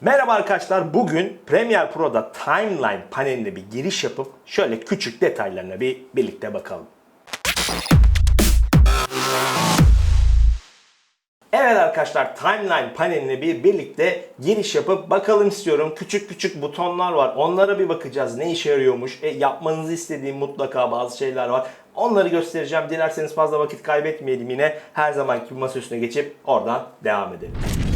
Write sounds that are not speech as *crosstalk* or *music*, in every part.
Merhaba arkadaşlar. Bugün Premiere Pro'da Timeline paneline bir giriş yapıp şöyle küçük detaylarına bir birlikte bakalım. Evet arkadaşlar Timeline paneline bir birlikte giriş yapıp bakalım istiyorum. Küçük küçük butonlar var. Onlara bir bakacağız. Ne işe yarıyormuş? E, yapmanızı istediğim mutlaka bazı şeyler var. Onları göstereceğim. Dilerseniz fazla vakit kaybetmeyelim yine. Her zamanki masa üstüne geçip oradan devam edelim.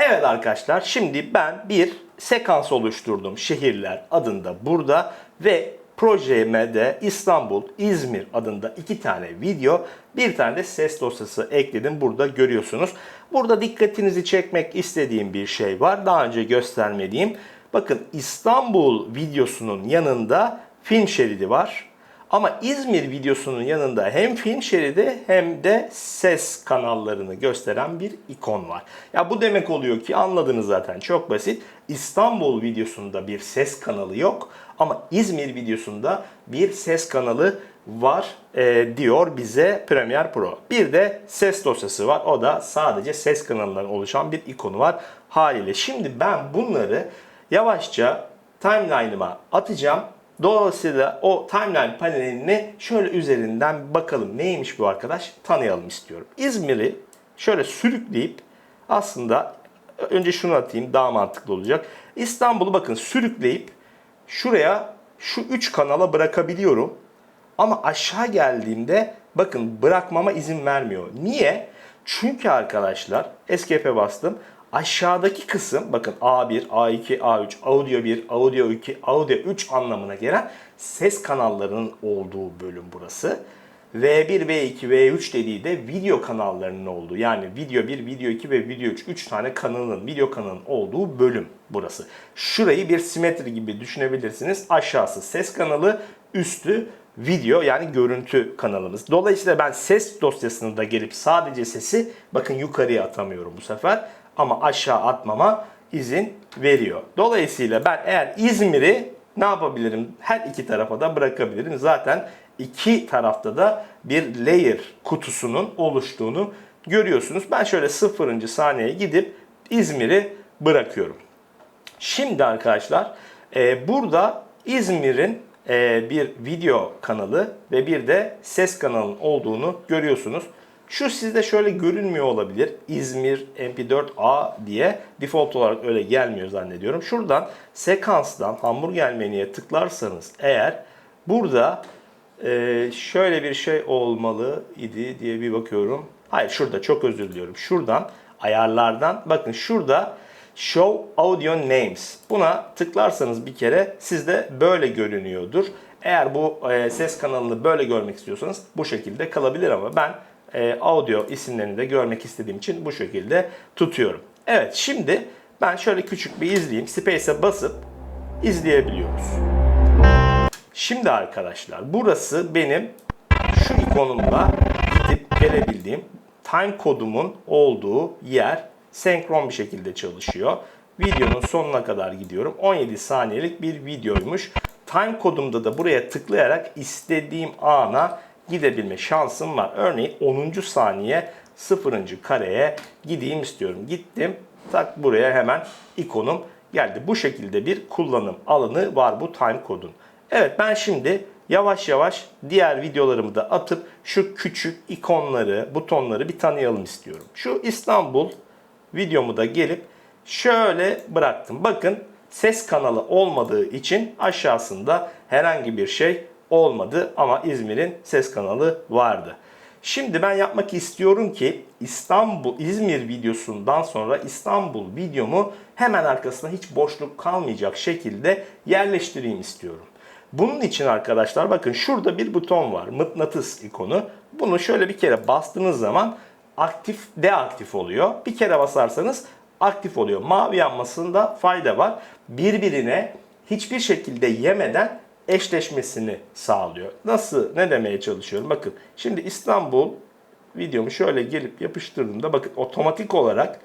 Evet arkadaşlar şimdi ben bir sekans oluşturdum şehirler adında burada ve projeme de İstanbul, İzmir adında iki tane video, bir tane de ses dosyası ekledim. Burada görüyorsunuz. Burada dikkatinizi çekmek istediğim bir şey var. Daha önce göstermediğim. Bakın İstanbul videosunun yanında film şeridi var. Ama İzmir videosunun yanında hem film şeridi hem de ses kanallarını gösteren bir ikon var. Ya bu demek oluyor ki anladınız zaten çok basit. İstanbul videosunda bir ses kanalı yok ama İzmir videosunda bir ses kanalı var e, diyor bize Premiere Pro. Bir de ses dosyası var. O da sadece ses kanalından oluşan bir ikonu var haliyle. Şimdi ben bunları yavaşça timeline'ıma atacağım. Dolayısıyla o timeline panelini şöyle üzerinden bakalım neymiş bu arkadaş tanıyalım istiyorum. İzmir'i şöyle sürükleyip aslında önce şunu atayım daha mantıklı olacak. İstanbul'u bakın sürükleyip şuraya şu üç kanala bırakabiliyorum. Ama aşağı geldiğimde bakın bırakmama izin vermiyor. Niye? Çünkü arkadaşlar escape'e bastım. Aşağıdaki kısım bakın A1, A2, A3, Audio 1, Audio 2, Audio 3 anlamına gelen ses kanallarının olduğu bölüm burası. V1, V2, V3 dediği de video kanallarının olduğu yani video 1, video 2 ve video 3 3 tane kanalın, video kanalının olduğu bölüm burası. Şurayı bir simetri gibi düşünebilirsiniz. Aşağısı ses kanalı, üstü video yani görüntü kanalımız. Dolayısıyla ben ses dosyasını da gelip sadece sesi bakın yukarıya atamıyorum bu sefer ama aşağı atmama izin veriyor. Dolayısıyla ben eğer İzmir'i ne yapabilirim? Her iki tarafa da bırakabilirim. Zaten iki tarafta da bir layer kutusunun oluştuğunu görüyorsunuz. Ben şöyle sıfırıncı saniyeye gidip İzmir'i bırakıyorum. Şimdi arkadaşlar e, burada İzmir'in e, bir video kanalı ve bir de ses kanalının olduğunu görüyorsunuz. Şu sizde şöyle görünmüyor olabilir. İzmir MP4A diye default olarak öyle gelmiyor zannediyorum. Şuradan sekanstan hamburger menüye tıklarsanız eğer burada e, şöyle bir şey olmalı idi diye bir bakıyorum. Hayır şurada çok özür diliyorum. Şuradan ayarlardan bakın şurada Show Audio Names. Buna tıklarsanız bir kere sizde böyle görünüyordur. Eğer bu e, ses kanalını böyle görmek istiyorsanız bu şekilde kalabilir ama ben e, audio isimlerini de görmek istediğim için bu şekilde tutuyorum. Evet şimdi ben şöyle küçük bir izleyeyim. Space'e basıp izleyebiliyoruz. Şimdi arkadaşlar burası benim şu ikonumla gidip gelebildiğim time kodumun olduğu yer senkron bir şekilde çalışıyor. Videonun sonuna kadar gidiyorum. 17 saniyelik bir videoymuş. Time kodumda da buraya tıklayarak istediğim ana gidebilme şansım var. Örneğin 10. saniye 0. kareye gideyim istiyorum. Gittim. Tak buraya hemen ikonum geldi. Bu şekilde bir kullanım alanı var bu time kodun. Evet ben şimdi yavaş yavaş diğer videolarımı da atıp şu küçük ikonları, butonları bir tanıyalım istiyorum. Şu İstanbul videomu da gelip şöyle bıraktım. Bakın ses kanalı olmadığı için aşağısında herhangi bir şey olmadı ama İzmir'in ses kanalı vardı. Şimdi ben yapmak istiyorum ki İstanbul İzmir videosundan sonra İstanbul videomu hemen arkasına hiç boşluk kalmayacak şekilde yerleştireyim istiyorum. Bunun için arkadaşlar bakın şurada bir buton var. Mıknatıs ikonu. Bunu şöyle bir kere bastığınız zaman aktif deaktif oluyor. Bir kere basarsanız aktif oluyor. Mavi yanmasında fayda var. Birbirine hiçbir şekilde yemeden eşleşmesini sağlıyor. Nasıl ne demeye çalışıyorum? Bakın şimdi İstanbul videomu şöyle gelip yapıştırdığımda bakın otomatik olarak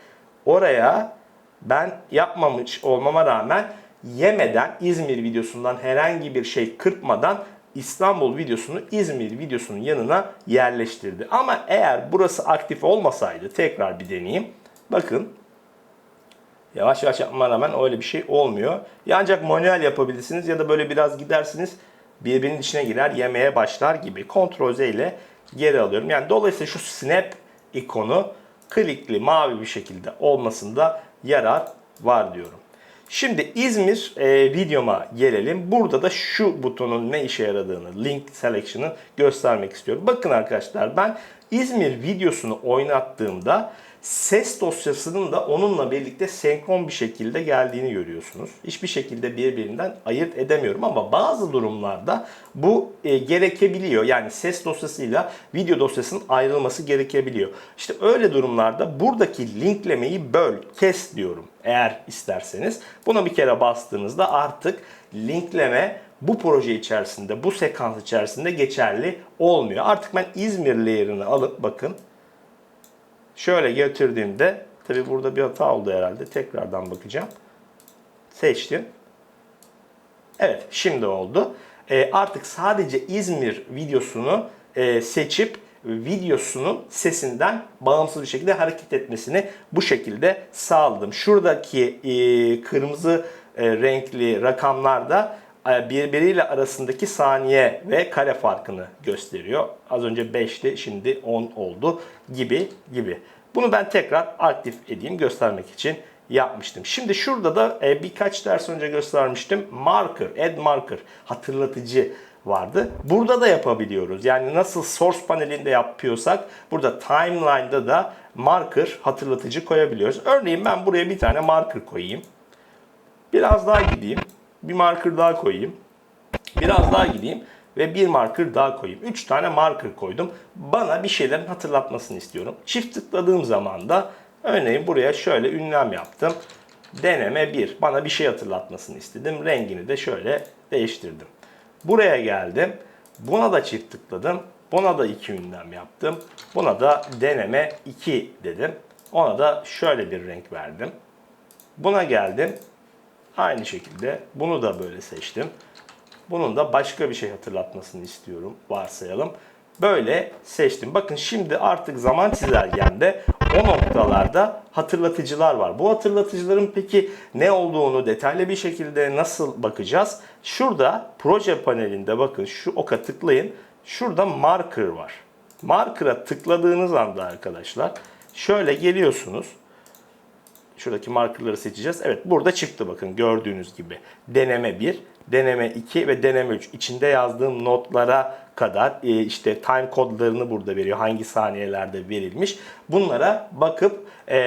oraya ben yapmamış olmama rağmen yemeden İzmir videosundan herhangi bir şey kırpmadan İstanbul videosunu İzmir videosunun yanına yerleştirdi. Ama eğer burası aktif olmasaydı tekrar bir deneyeyim. Bakın Yavaş yavaş yapmama rağmen öyle bir şey olmuyor. Ya ancak manuel yapabilirsiniz ya da böyle biraz gidersiniz birbirinin içine girer yemeye başlar gibi. Ctrl Z ile geri alıyorum. Yani dolayısıyla şu snap ikonu klikli mavi bir şekilde olmasında yarar var diyorum. Şimdi İzmir e, videoma gelelim. Burada da şu butonun ne işe yaradığını, link selection'ı göstermek istiyorum. Bakın arkadaşlar ben İzmir videosunu oynattığımda ses dosyasının da onunla birlikte senkron bir şekilde geldiğini görüyorsunuz. Hiçbir şekilde birbirinden ayırt edemiyorum ama bazı durumlarda bu e, gerekebiliyor. Yani ses dosyasıyla video dosyasının ayrılması gerekebiliyor. İşte öyle durumlarda buradaki linklemeyi böl, kes diyorum eğer isterseniz. Buna bir kere bastığınızda artık linkleme bu proje içerisinde, bu sekans içerisinde geçerli olmuyor. Artık ben İzmir layer'ını alıp bakın şöyle götürdüğümde tabi burada bir hata oldu herhalde. Tekrardan bakacağım. Seçtim. Evet şimdi oldu. E, artık sadece İzmir videosunu e, seçip videosunun sesinden bağımsız bir şekilde hareket etmesini bu şekilde sağladım. Şuradaki e, kırmızı e, renkli rakamlarda e, birbiriyle arasındaki saniye ve kare farkını gösteriyor. Az önce 5'ti şimdi 10 oldu gibi gibi. Bunu ben tekrar aktif edeyim göstermek için yapmıştım. Şimdi şurada da e, birkaç ders önce göstermiştim. Marker, add marker, hatırlatıcı vardı. Burada da yapabiliyoruz. Yani nasıl source panelinde yapıyorsak burada timeline'da da marker, hatırlatıcı koyabiliyoruz. Örneğin ben buraya bir tane marker koyayım. Biraz daha gideyim. Bir marker daha koyayım. Biraz daha gideyim ve bir marker daha koyayım. 3 tane marker koydum. Bana bir şeylerin hatırlatmasını istiyorum. Çift tıkladığım zaman da örneğin buraya şöyle ünlem yaptım. Deneme 1. Bana bir şey hatırlatmasını istedim. Rengini de şöyle değiştirdim. Buraya geldim. Buna da çift tıkladım. Buna da iki ünlem yaptım. Buna da deneme 2 dedim. Ona da şöyle bir renk verdim. Buna geldim. Aynı şekilde bunu da böyle seçtim. Bunun da başka bir şey hatırlatmasını istiyorum varsayalım. Böyle seçtim. Bakın şimdi artık zaman çizelgemde o noktalarda hatırlatıcılar var. Bu hatırlatıcıların peki ne olduğunu detaylı bir şekilde nasıl bakacağız? Şurada proje panelinde bakın şu oka tıklayın. Şurada marker var. Marker'a tıkladığınız anda arkadaşlar şöyle geliyorsunuz. Şuradaki markerları seçeceğiz. Evet burada çıktı bakın gördüğünüz gibi. Deneme 1, deneme 2 ve deneme 3. İçinde yazdığım notlara kadar e, işte time kodlarını burada veriyor. Hangi saniyelerde verilmiş. Bunlara bakıp e,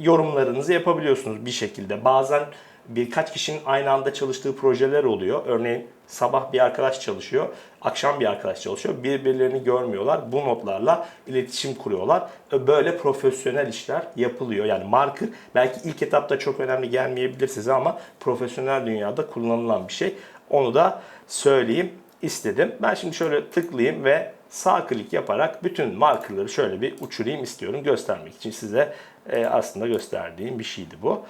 yorumlarınızı yapabiliyorsunuz bir şekilde. Bazen birkaç kişinin aynı anda çalıştığı projeler oluyor. Örneğin sabah bir arkadaş çalışıyor, akşam bir arkadaş çalışıyor. Birbirlerini görmüyorlar. Bu notlarla iletişim kuruyorlar. Böyle profesyonel işler yapılıyor. Yani marker belki ilk etapta çok önemli gelmeyebilir size ama profesyonel dünyada kullanılan bir şey. Onu da söyleyeyim istedim. Ben şimdi şöyle tıklayayım ve sağ klik yaparak bütün markerları şöyle bir uçurayım istiyorum. Göstermek için size e, aslında gösterdiğim bir şeydi bu.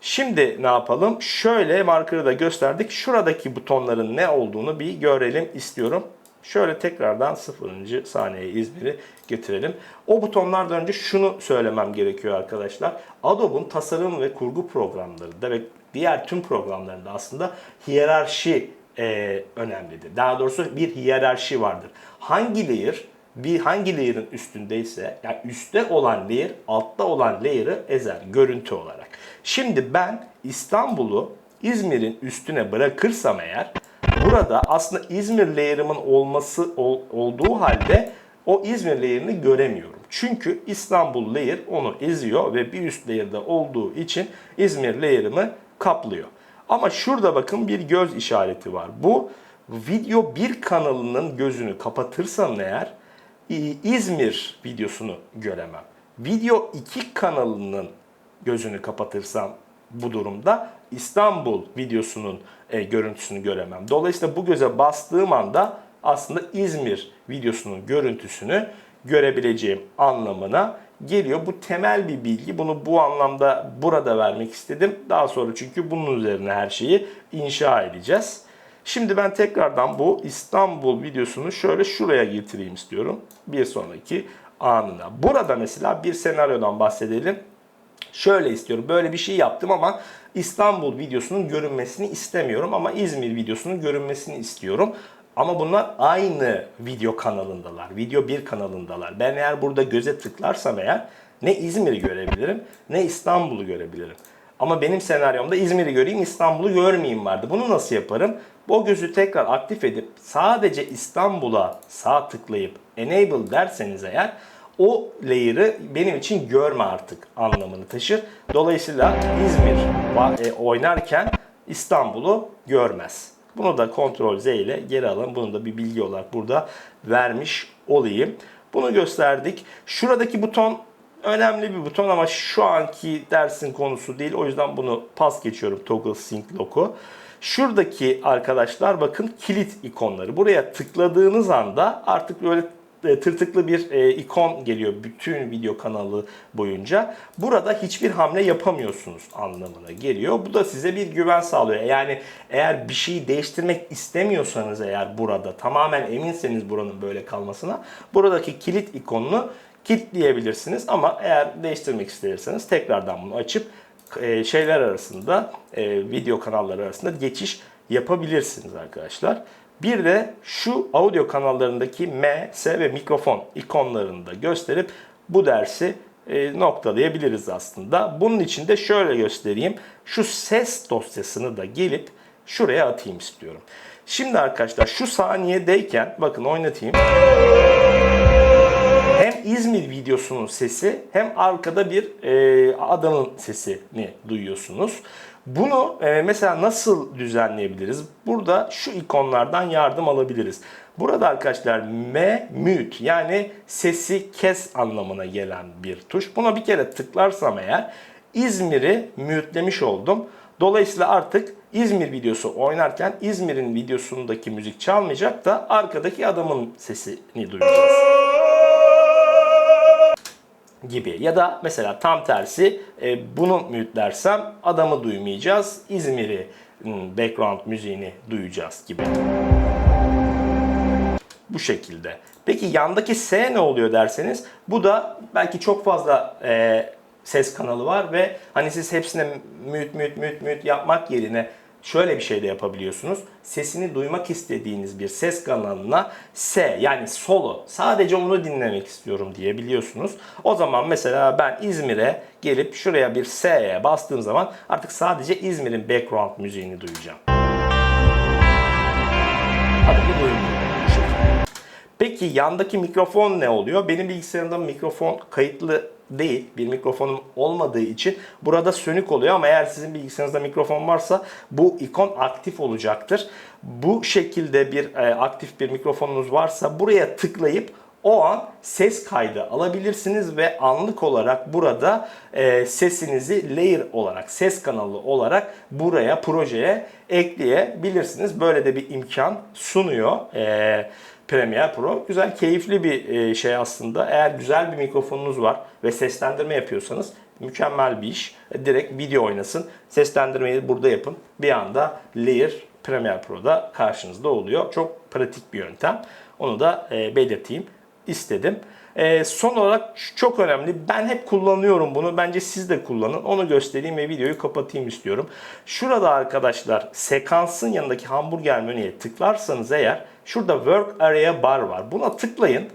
Şimdi ne yapalım? Şöyle markerı da gösterdik. Şuradaki butonların ne olduğunu bir görelim istiyorum. Şöyle tekrardan 0. saniyeye İzmir'i getirelim. O butonlardan önce şunu söylemem gerekiyor arkadaşlar. Adobe'un tasarım ve kurgu programlarında ve diğer tüm programlarında aslında hiyerarşi e, önemlidir. Daha doğrusu bir hiyerarşi vardır. Hangi layer bir hangi layer'ın üstündeyse yani üstte olan layer altta olan layer'ı ezer görüntü olarak. Şimdi ben İstanbul'u İzmir'in üstüne bırakırsam eğer burada aslında İzmir layer'ımın olması ol, olduğu halde o İzmir layer'ını göremiyorum. Çünkü İstanbul layer onu eziyor ve bir üst layer'da olduğu için İzmir layer'ımı kaplıyor. Ama şurada bakın bir göz işareti var. Bu video bir kanalının gözünü kapatırsam eğer İzmir videosunu göremem. Video 2 kanalının gözünü kapatırsam bu durumda İstanbul videosunun e, görüntüsünü göremem. Dolayısıyla bu göze bastığım anda aslında İzmir videosunun görüntüsünü görebileceğim anlamına geliyor. Bu temel bir bilgi. Bunu bu anlamda burada vermek istedim. Daha sonra çünkü bunun üzerine her şeyi inşa edeceğiz. Şimdi ben tekrardan bu İstanbul videosunu şöyle şuraya getireyim istiyorum. Bir sonraki anına. Burada mesela bir senaryodan bahsedelim. Şöyle istiyorum. Böyle bir şey yaptım ama İstanbul videosunun görünmesini istemiyorum ama İzmir videosunun görünmesini istiyorum. Ama bunlar aynı video kanalındalar. Video 1 kanalındalar. Ben eğer burada göze tıklarsam eğer ne İzmir'i görebilirim ne İstanbul'u görebilirim. Ama benim senaryomda İzmir'i göreyim, İstanbul'u görmeyeyim vardı. Bunu nasıl yaparım? O gözü tekrar aktif edip sadece İstanbul'a sağ tıklayıp enable derseniz eğer o layer'ı benim için görme artık anlamını taşır. Dolayısıyla İzmir e, oynarken İstanbul'u görmez. Bunu da Ctrl Z ile geri alın. Bunu da bir bilgi olarak burada vermiş olayım. Bunu gösterdik. Şuradaki buton önemli bir buton ama şu anki dersin konusu değil. O yüzden bunu pas geçiyorum Toggle Sync Lock'u. Şuradaki arkadaşlar bakın kilit ikonları. Buraya tıkladığınız anda artık böyle tırtıklı bir e, ikon geliyor bütün video kanalı boyunca. Burada hiçbir hamle yapamıyorsunuz anlamına geliyor. Bu da size bir güven sağlıyor. Yani eğer bir şeyi değiştirmek istemiyorsanız eğer burada tamamen eminseniz buranın böyle kalmasına buradaki kilit ikonunu kilitleyebilirsiniz. Ama eğer değiştirmek isterseniz tekrardan bunu açıp e, şeyler arasında, e, video kanalları arasında geçiş yapabilirsiniz arkadaşlar. Bir de şu audio kanallarındaki M, S ve mikrofon ikonlarını da gösterip bu dersi e, noktalayabiliriz aslında. Bunun için de şöyle göstereyim. Şu ses dosyasını da gelip şuraya atayım istiyorum. Şimdi arkadaşlar şu saniyedeyken bakın oynatayım. Hem İzmir videosunun sesi hem arkada bir e, adamın sesini duyuyorsunuz. Bunu e, mesela nasıl düzenleyebiliriz? Burada şu ikonlardan yardım alabiliriz. Burada arkadaşlar M mute yani sesi kes anlamına gelen bir tuş. Buna bir kere tıklarsam eğer İzmir'i mute'lemiş oldum. Dolayısıyla artık İzmir videosu oynarken İzmir'in videosundaki müzik çalmayacak da arkadaki adamın sesini duyacağız gibi. Ya da mesela tam tersi e, bunu mütlersem adamı duymayacağız. İzmir'i hmm, background müziğini duyacağız gibi. Bu şekilde. Peki yandaki S ne oluyor derseniz bu da belki çok fazla e, ses kanalı var ve hani siz hepsine müt müt müt müt yapmak yerine şöyle bir şey de yapabiliyorsunuz. Sesini duymak istediğiniz bir ses kanalına S yani solo sadece onu dinlemek istiyorum diyebiliyorsunuz. O zaman mesela ben İzmir'e gelip şuraya bir S'ye bastığım zaman artık sadece İzmir'in background müziğini duyacağım. Adamı duymuyorum. Bu şekilde. Peki yandaki mikrofon ne oluyor? Benim bilgisayarımda mikrofon kayıtlı değil. Bir mikrofonum olmadığı için burada sönük oluyor ama eğer sizin bilgisayarınızda mikrofon varsa bu ikon aktif olacaktır. Bu şekilde bir e, aktif bir mikrofonunuz varsa buraya tıklayıp o an ses kaydı alabilirsiniz ve anlık olarak burada e, sesinizi layer olarak, ses kanalı olarak buraya, projeye ekleyebilirsiniz. Böyle de bir imkan sunuyor. E, Premiere Pro. Güzel, keyifli bir e, şey aslında. Eğer güzel bir mikrofonunuz var ve seslendirme yapıyorsanız mükemmel bir iş. Direkt video oynasın. Seslendirmeyi burada yapın. Bir anda Layer Premiere Pro'da karşınızda oluyor. Çok pratik bir yöntem. Onu da e, belirteyim istedim. E, son olarak çok önemli. Ben hep kullanıyorum bunu. Bence siz de kullanın. Onu göstereyim ve videoyu kapatayım istiyorum. Şurada arkadaşlar sekansın yanındaki hamburger menüye tıklarsanız eğer şurada Work Area Bar var. Buna tıklayın.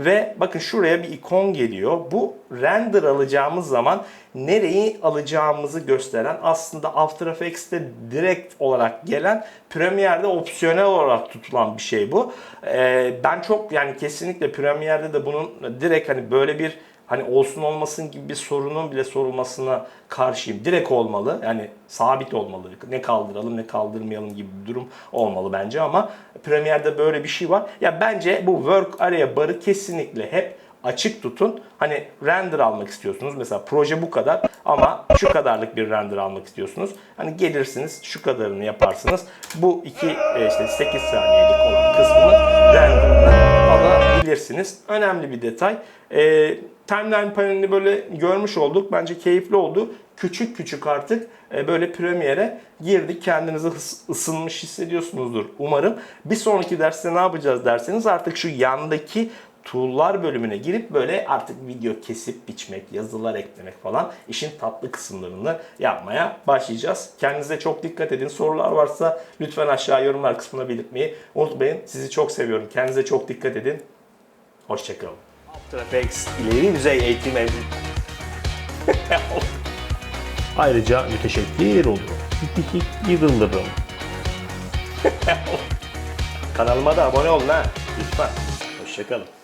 Ve bakın şuraya bir ikon geliyor. Bu render alacağımız zaman nereyi alacağımızı gösteren aslında After Effects'te direkt olarak gelen Premiere'de opsiyonel olarak tutulan bir şey bu. Ee, ben çok yani kesinlikle Premiere'de de bunun direkt hani böyle bir hani olsun olmasın gibi bir sorunun bile sorulmasına karşıyım. Direkt olmalı. Yani sabit olmalı. Ne kaldıralım ne kaldırmayalım gibi bir durum olmalı bence ama Premiere'de böyle bir şey var. Ya bence bu work area barı kesinlikle hep açık tutun. Hani render almak istiyorsunuz. Mesela proje bu kadar ama şu kadarlık bir render almak istiyorsunuz. Hani gelirsiniz şu kadarını yaparsınız. Bu iki e, işte 8 saniyelik olan kısmını renderını alabilirsiniz. Önemli bir detay. E, timeline panelini böyle görmüş olduk. Bence keyifli oldu. Küçük küçük artık e, böyle Premiere'e girdik. Kendinizi ısınmış hissediyorsunuzdur umarım. Bir sonraki derste ne yapacağız derseniz artık şu yandaki tool'lar bölümüne girip böyle artık video kesip biçmek, yazılar eklemek falan işin tatlı kısımlarını yapmaya başlayacağız. Kendinize çok dikkat edin. Sorular varsa lütfen aşağı yorumlar kısmına belirtmeyi unutmayın. Sizi çok seviyorum. Kendinize çok dikkat edin. Hoşçakalın. Effects ileri düzey eğitim ev... *laughs* Ayrıca müteşekkir olurum. *laughs* Yıkılırım. Kanalıma da abone olun ha. Lütfen. Hoşçakalın.